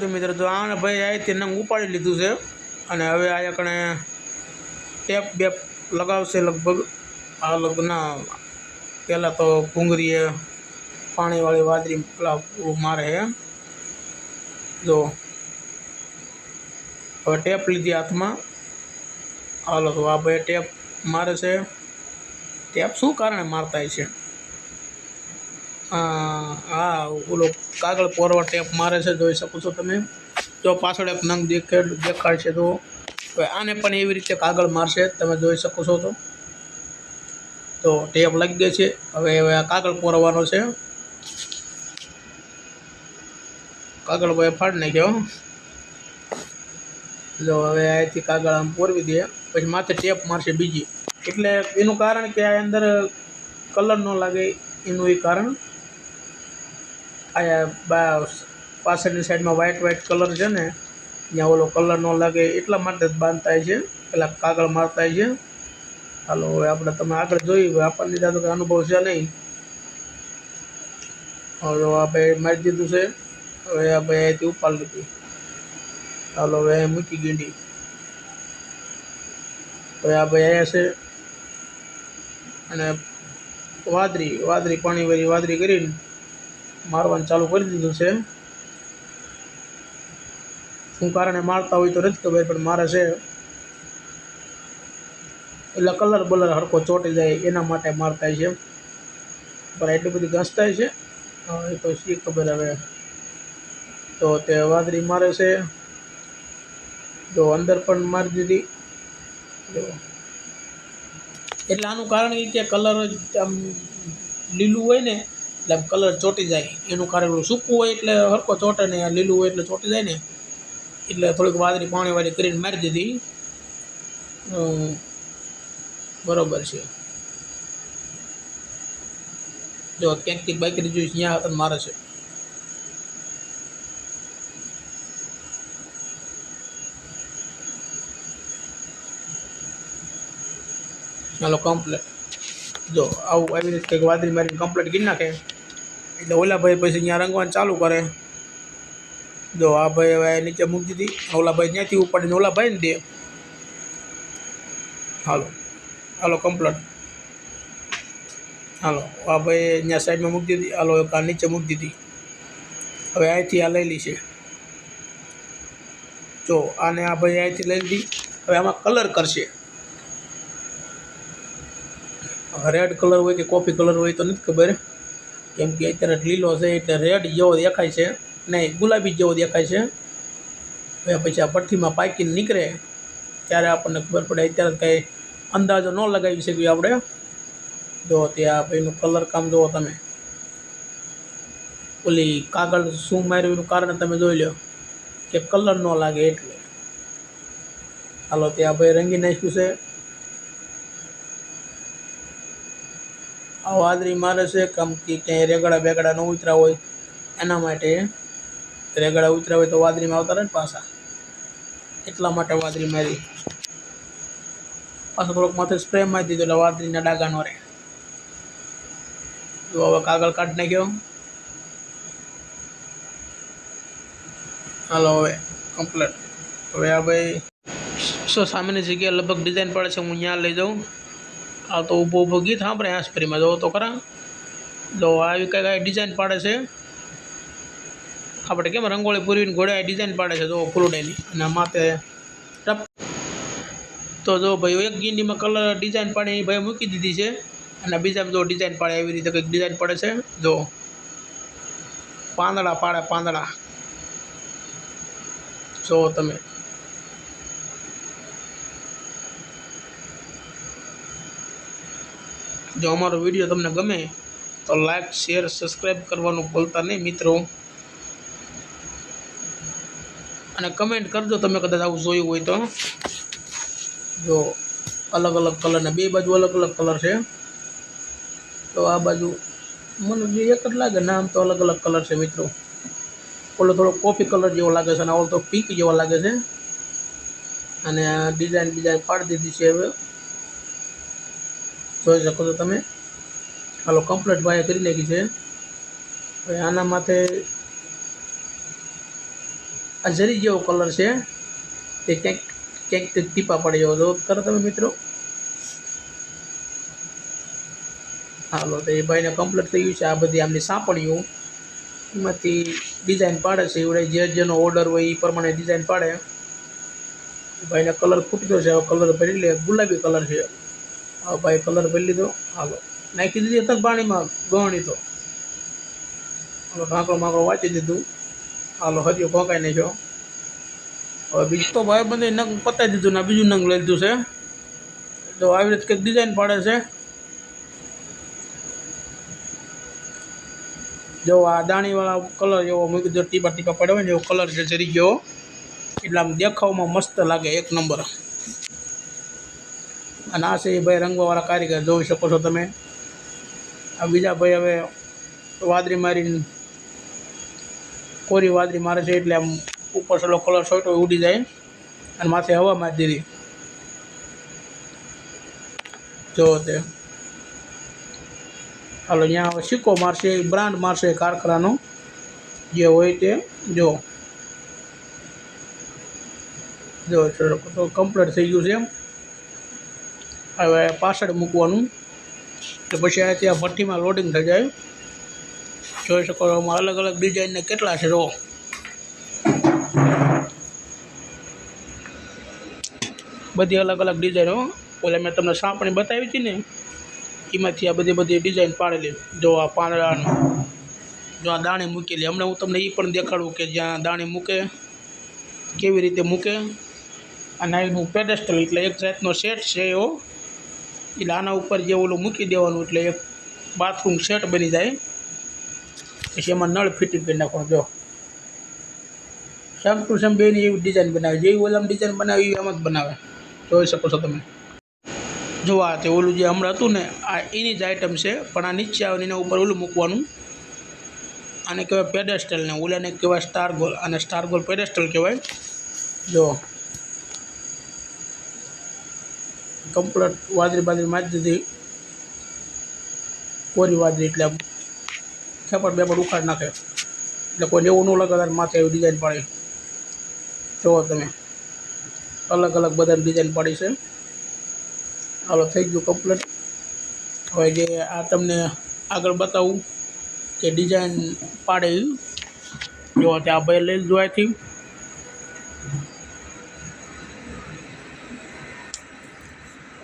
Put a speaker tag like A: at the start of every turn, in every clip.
A: તો મિત્રો તો આને ભાઈ આવી તે ઉપાડી લીધું છે અને હવે આ એકણે ટેપ બેપ લગાવશે લગભગ. આ લગ્ન પહેલાં તો ભૂંગળીએ પાણીવાળી વાદળી પેલા મારે છે જો હવે ટેપ લીધી હાથમાં. હાલો, તો આ ભાઈ ટેપ મારે છે. ટેપ શું કારણે મારતા છે? હા ઓલો કાગળ પોરવા ટેપ મારે છે, જોઈ શકો છો તમે. જો પાછળ એક નંગ દેખે, દેખાય છે તો. આને પણ એવી રીતે કાગળ મારશે, તમે જોઈ શકો છો તો. તો ટેપ લાગી ગઈ છે. હવે હવે આ કાગળ પોરવાનો છે. કાગળ ભાઈ ફાડી નાખ્યો. જો હવે અહીંથી કાગળ આમ પોરવી દે. પછી માથે ટેપ મારશે બીજી. એટલે એનું કારણ કે આ અંદર કલર ન લાગે, એનું એ કારણ. આ પાછળની સાઈડમાં વ્હાઇટ વ્હાઇટ કલર છે ને, ત્યાં ઓલો કલર ન લાગે એટલા માટે જ બાંધતા છે, પેલા કાગળ મારતા છે. હાલો, હવે આપણે તમે આગળ જોયું આપણને તો કંઈ અનુભવ છે નહીં. હવે ભાઈ મારી દીધું છે, હવે આ ભાઈ અહીંથી ઉપાડ લીધી. હાલો, હવે મૂકી ગીંડી. હવે આ ભાઈ અહીંયા છે. અને વાદળી વાદળી પાણી વાળી વાદળી કરીને મારવાનું ચાલુ કરી દીધું છે. શું કારણે મારતા હોય તો નથી ખબર, પણ મારે છે એટલે કલર બલર હરખો ચોંટી જાય એના માટે મારતા છે. પણ એટલી બધી ઘસતા છે. એ તો શી ખબર હવે. તો તે વાદળી મારે છે. જો અંદર પણ મારી દીધી. જો. એટલે આનું કારણ એ કે કલર આમ લીલું હોય ને એટલે આમ કલર ચોંટી જાય. એનું કારણ સૂકું હોય એટલે હરકો ચોંટે ને લીલું હોય એટલે ચોંટી જાય ને. એટલે થોડીક વાદળી પાણીવાળી કરીને મારી દીધી. બરોબર છે. જો ક્યાંકથી બાઈકરી જોઈશ ત્યાં તને મારે છે. ચાલો કમ્પ્લેટ જો આવું આવી રીતે વાદળી મારીને કમ્પ્લેટ કરી નાખે. એટલે ઓલા ભાઈ પછી અહીંયા રંગવાનું ચાલુ કરે. જો આ ભાઈ હવે નીચે મૂકી દીધી. ઓલા ભાઈ ત્યાંથી ઉપાડીને ઓલા ભાઈને દે. હાલો. હાલો કમ્પ્લેટ હાલો, આ ભાઈ અહીંયા સાઈડમાં મૂકી દીધી. હાલો આ નીચે મૂકી દીધી. હવે અહીંથી આ લઈ છે જો, આને આ ભાઈ અહીંથી લઈ લીધી. હવે આમાં કલર કરશે. રેડ કલર હોય કે કોફી કલર હોય તો નથી ખબર. કેમ કે અત્યારે લીલો છે, એટલે રેડ જેવો દેખાય છે નહીં ગુલાબી જેવો દેખાય છે. હવે પછી આ ભઠ્ઠીમાં પાકીને નીકળે, ત્યારે આપણને ખબર પડે અત્યારે કંઈ અંદાજો ન લગાવી શકીએ આપણે. જો ત્યાં ભાઈનું કલર કામ જુઓ તમે. ઓલી કાગળ શું માર્યું એનું કારણ તમે જોઈ લો, કે કલર ન લાગે એટલે. હાલો ત્યાં ભાઈ રંગી નાખ્યું છે. આ વાદળી મારે છે કેમ કે ક્યાંય રેગડા બેગડા ન ઉતરા હોય, એના માટે રેગડા ઉતરા હોય તો વાદળીમાં આવતા ને પાછા. એટલા માટે વાદળી મારી. પાછો થોડોક માથે સ્પ્રે મારી દીધો એટલે વાદળીના ડાગા નો રહે. જો હવે કાગળ ને નાખ્યો. હાલો હવે કમ્પ્લેટ હવે આ ભાઈ સો, સામેની જગ્યાએ લગભગ ડિઝાઇન પડે છે, હું ત્યાં લઈ જાઉં. આ તો ઊભો ઊભો ગીત સાંભળે આસપરીમાં જોવો તો ખરા. જો આવી કંઈક આ ડિઝાઇન પાડે છે. આપણે કેમ રંગોળી પૂરીને ઘોડે ડિઝાઇન પાડે છે, જો ફૂલડેની અને માથે ટપ. તો જો ભાઈ એક ગીંડીમાં કલર ડિઝાઇન પાડી ભાઈ મૂકી દીધી છે. અને બીજામાં જો ડિઝાઇન પાડે એવી રીતે કંઈક ડિઝાઇન પડે છે. જો. પાંદડા પાડે, પાંદડા. જો તમે. જો અમારો વીડિયો તમને ગમે, તો લાઈક શેર સબસ્ક્રાઈબ કરવાનું ભૂલતા નહીં મિત્રો. અને કમેન્ટ કરજો તમે કદાચ આવું જોયું હોય તો. જો અલગ અલગ કલરને બે બાજુ અલગ અલગ કલર છે. તો આ બાજુ મને જે એક જ લાગે નામ તો અલગ અલગ કલર છે મિત્રો. ઓલો થોડો કોફી કલર જેવો લાગે છે અને ઓલો તો પિંક જેવો લાગે છે. અને ડિઝાઇન બિઝાઇન પાડી દીધી છે હવે. જોઈ શકો છો તમે. હાલો કમ્પ્લીટ ભાઈ કરી નાખી છે. હવે આના માથે આ જરી જેવો કલર છે. તે ક્યાંક ક્યાંક તે ટીપા પડી જવો જો કરો તમે મિત્રો. હાલો, તો એ ભાઈને કમ્પ્લીટ થઈ ગયું છે. આ બધી આમની સાંપડીઓ. એમાંથી ડિઝાઇન પાડે છે. એવડે જે જેનો ઓર્ડર હોય એ પ્રમાણે ડિઝાઇન પાડે. ભાઈને કલર ખૂટતો છે. કલર ભરી લે. ગુલાબી કલર છે. હવે ભાઈ, કલર ભરી લીધો હાલો. નાખી દીધી હતા પાણીમાં ગવણી તો. હાલો ઢાંકડો માંકડો વાંચી દીધું. હાલો હજી ભોંકાઈ નાખ્યો. હવે બીજું તો ભાઈ બંધ નંગ પતાવી દીધું ને બીજું નંગ લઈ લીધું છે. તો આવી રીતે કંઈક ડિઝાઇન પાડે છે. જો આ દાણીવાળા કલર એવો મૂકી દો ટીપા ટીપા પડ્યો હોય ને એવો કલર છે જરી ગયો, એટલે આમ દેખાવમાં મસ્ત લાગે એક નંબર. અને આ છે એ ભાઈ રંગવાવાળા કારીગર જોઈ શકો છો તમે. આ બીજા ભાઈ હવે વાદળી મારીને કોરી વાદળી મારે છે એટલે આમ ઉપર સલો કલર સોટો ઉડી જાય અને માથે હવા મારી દીધી. જો તે. હાલો, અહીંયા હવે સિક્કો મારશે, બ્રાન્ડ મારશે કારખાનાનો. જે હોય તે, જો. જો તો કમ્પ્લીટ થઈ ગયું છે એમ. હવે પાછળ મૂકવાનું. તો પછી આ ત્યાં ભઠ્ઠીમાં લોડિંગ થઈ જાય. જોઈ શકો આમાં અલગ અલગ ડિઝાઇનને કેટલા છે રહો બધી અલગ અલગ ડિઝાઇનો ઓલા મેં તમને સાંપણી બતાવી હતી ને, એમાંથી આ બધી બધી ડિઝાઇન પાડેલી. જો આ પાંદડાનું, જો આ દાણી મૂકેલી. હમણાં હું તમને એ પણ દેખાડું કે જ્યાં દાણી મૂકે, કેવી રીતે મૂકે. અને એનું પેડેસ્ટલ એટલે એક જાતનો સેટ છે એવો એટલે આના ઉપર જે ઓલું મૂકી દેવાનું એટલે એક બાથરૂમ સેટ બની જાય. પછી એમાં નળ ફિટિંગ કરી નાખવાનું, જો. સેમ ટુ સેમ બેની એવી ડિઝાઇન બનાવે. જેવી ઓલામાં ડિઝાઇન બનાવે એવી આમાં જ બનાવે. જોઈ શકો છો તમે. જો આ તે ઓલું જે હમણાં હતું ને, આ એની જ આઈટમ છે, પણ આ નીચે આવે એના ઉપર ઓલું મૂકવાનું. આને કહેવાય પેડેસ્ટલ ને ઓલાને કહેવાય સ્ટાર ગોલ અને સ્ટાર ગોલ પેડેસ્ટલ કહેવાય. જો. કમ્પ્લેટ વાદળી બાદળી મારી દીધી. કોરી વાદળી એટલે આમ ખેપટ બેપટ ઉખાડ નાખે. એટલે કોઈ લેવું ન લગાતાર માથે એવી ડિઝાઇન પાડી. જુઓ તમે. અલગ અલગ બધાની ડિઝાઇન પાડી છે. હાલો, થઈ ગયું કમ્પ્લેટ. હવે જે આ તમને આગળ બતાવું કે ડિઝાઇન પાડે એ જો ત્યાં ભાઈ લઈ લીધું અહીંથી.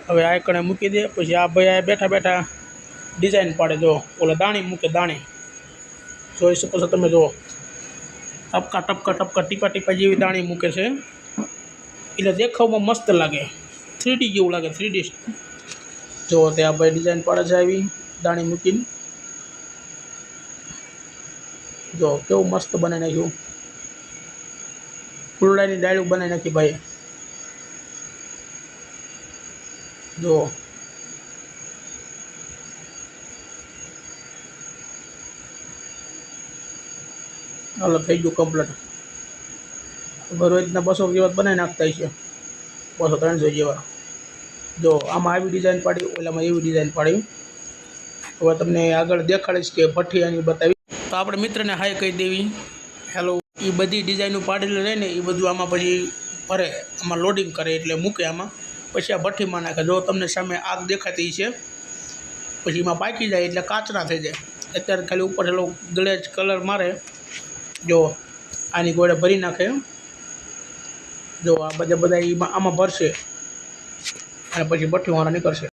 A: હવે આ કણે મૂકી દે, પછી આ ભાઈ આ બેઠા બેઠા ડિઝાઇન પાડે. જો, ઓલા દાણી મૂકે, દાણી. જોઈ શકો છો તમે જુઓ ટપકા ટપકા ટપકા, ટીપા ટીપા જેવી દાણી મૂકે છે. એટલે દેખાવમાં મસ્ત લાગે. થ્રીડી જેવું લાગે થ્રીડી જો ત્યાં ભાઈ ડિઝાઇન પાડે છે આવી, દાણી મૂકીને. જો, કેવું મસ્ત બનાવી નાખ્યું. ફૂલડાની ડાળું બનાવી નાખી ભાઈ. જો. હાલો, થઈ ગયું કમ્પ્લીટ રોજના બસો જેવા બનાવી નાખતા છે બસો ત્રણસો જેવા. જો, આમાં આવી ડિઝાઇન પાડી, ઓલામાં એવી ડિઝાઇન પાડી. હવે તમને આગળ દેખાડીશ કે ભઠ્ઠી બતાવી. તો આપણે મિત્રને હાય કહી દેવી. હેલો એ બધી ડિઝાઇનો પાડેલી રહે ને એ બધું આમાં પછી ભરે, આમાં લોડિંગ કરે એટલે મૂકે આમાં. પછી આ ભઠ્ઠીમાં નાખે. જો તમને સામે આગ દેખાતી છે, પછી એમાં પાકી જાય એટલે કાચરા થઈ જાય. અત્યારે ખાલી ઉપર એલો ગ્લેજ કલર મારે. જો આની ગોળે ભરી નાખે. જો આ બધા બધા એમાં આમાં ભરશે. અને પછી ભઠ્ઠીવાળા નીકળશે.